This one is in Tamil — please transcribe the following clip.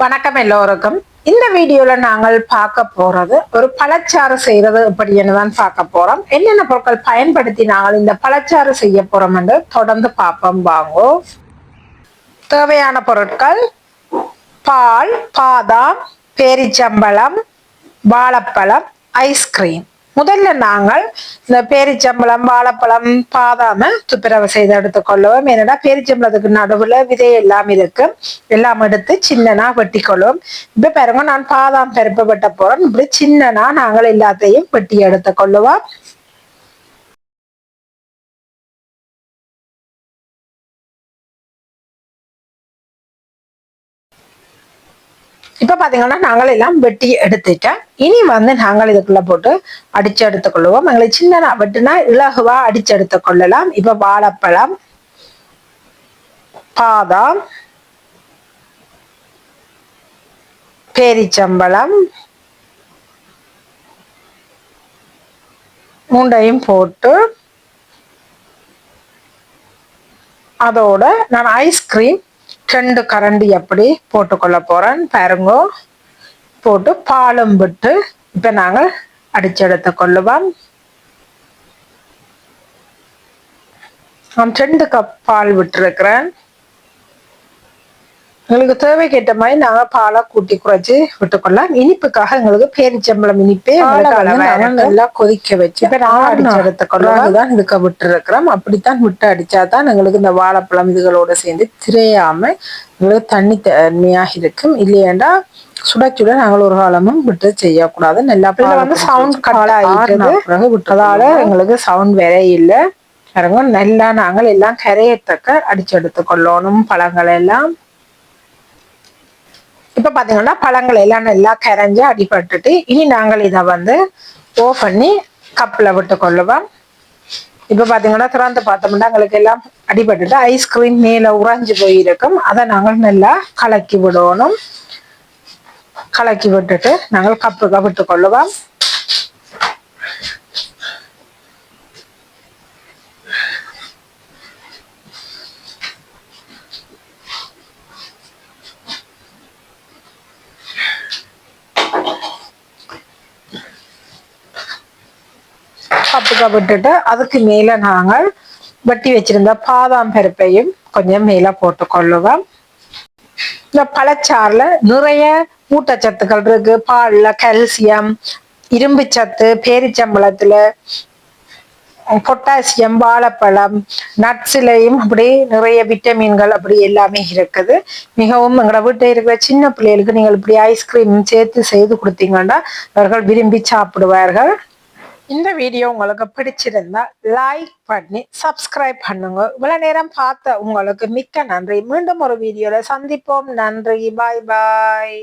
வணக்கம் எல்லோருக்கும். இந்த வீடியோல நாங்கள் பார்க்க போறது ஒரு பழச்சாறு செய்யறது எப்படின்னு தான் பார்க்க போறோம். என்னென்ன பொருட்கள் பயன்படுத்தி நாங்கள் இந்த பழச்சாறு செய்ய போறோம் என்று தொடர்ந்து பார்ப்போம். வாங்கோ. தேவையான பொருட்கள் பால் பாதாம் பேரிச்சம்பழம் வாழைப்பழம் ஐஸ்கிரீம். முதல்ல நாங்கள் இந்த பேரிச்சம்பழம் வாழைப்பழம் பாதாம துப்புரவு செய்து எடுத்துக்கொள்ளுவோம் ஏன்னா பேரிச்சம்பழத்துக்கு நடுவுல விதை எல்லாம் இருக்கு. எல்லாம் எடுத்து சின்னனா வெட்டி கொள்வோம் இப்ப பாருங்க நான் பாதாம் பருப்பு வெட்ட போறேன். இப்படி சின்னனா நாங்கள் எல்லாத்தையும் வெட்டி எடுத்துக்கொள்ளுவோம். இப்ப பாத்தீங்கன்னா நாங்கள் எல்லாம் வெட்டி எடுத்துட்டேன் இனி வந்து நாங்கள் இதுக்குள்ள போட்டு அடிச்சு எடுத்துக்கொள்வோம் எங்களுக்கு சின்ன வெட்டுனா இலகுவா அடிச்சு எடுத்துக்கொள்ளலாம் இப்ப வாழைப்பழம் பாதாம் பேரிச்சம்பழம் மூண்டையும் போட்டு அதோட நான் ஐஸ்கிரீம் ரெண்டு கரண்டி எப்படி போட்டுக்கொள்ள போறேன். பாருங்க. போட்டு பாலும் விட்டு இப்ப நாங்கள் அடிச்சு எடுத்து கொள்ளுவோம். நான் ரெண்டு கப் பால் விட்டுருக்கிறேன். எங்களுக்கு தேவைக்கேற்ற மாதிரி நாங்க பாலை கூட்டி குறைச்சி விட்டுக்கொள்ளலாம். இனிப்புக்காக எங்களுக்கு பேரிச்சம்பளம் இனிப்பே நல்லா கொதிக்க வச்சு இப்ப நாங்க அடிச்சு எடுத்துக்கொள்ளலாம் அதுதான் இதுக்க விட்டு இருக்கிறோம் அப்படித்தான் விட்டு அடிச்சாதான் எங்களுக்கு இந்த வாழைப்பழம் இதுகளோட சேர்ந்து திரையாம எங்களுக்கு தண்ணி தண்ணியாக இருக்கும். இல்லையாண்டா சுட சுட நாங்கள் ஒரு காலமும் விட்டு செய்யக்கூடாது நல்லா வந்து சவுண்ட் கட் ஆகிட்டது பிறகு விட்டதால எங்களுக்கு சவுண்ட் வேற இல்லை. பாருங்க நல்லா நாங்கள் எல்லாம் கரையத்தக்க அடிச்சு எடுத்துக்கொள்ளணும். பழங்கள் எல்லாம் இப்ப பாத்தீங்கன்னா பழங்கள் எல்லாம் நல்லா கரைஞ்சு அடிபட்டுட்டு இனி நாங்கள் இதை வந்து ஓ பண்ணி கப்பில் விட்டு கொள்ளுவோம். இப்ப பாத்தீங்கன்னா திறந்து பார்த்தோம்னா எங்களுக்கு எல்லாம் அடிபட்டுட்டு ஐஸ்கிரீம் மேல உறைஞ்சு போயிருக்கும். அதை நாங்கள் நல்லா கலக்கி விடணும். கலக்கி விட்டுட்டு நாங்கள் கப்பு விட்டு கொள்ளுவோம். கப்புக்க விட்டுட்டு அதுக்கு மேல நாங்கள் வெட்டி வச்சிருந்த பாதாம் பருப்பையும் கொஞ்சம் மேல போட்டு கொள்ளுவோம். இந்த பழச்சாறுல நிறைய ஊட்டச்சத்துக்கள் இருக்கு. பால்ல கால்சியம் இரும்பு சத்து பேரிச்சம்பளத்துல பொட்டாசியம் வாழைப்பழம் நட்ஸ்லையும் அப்படி நிறைய விட்டமின்கள் அப்படி எல்லாமே இருக்குது. மிகவும் எங்களோட வீட்டில் இருக்கிற சின்ன பிள்ளைகளுக்கு நீங்கள் இப்படி ஐஸ்கிரீம் சேர்த்து செய்து கொடுத்தீங்கன்னா அவர்கள் விரும்பி சாப்பிடுவார்கள். இந்த வீடியோ உங்களுக்கு பிடிச்சிருந்தா லைக் பண்ணி சப்ஸ்கிரைப் பண்ணுங்க. இவ்வளவு நேரம் பார்த்த உங்களுக்கு மிக்க நன்றி. மீண்டும் ஒரு வீடியோல சந்திப்போம். நன்றி. பாய் பாய்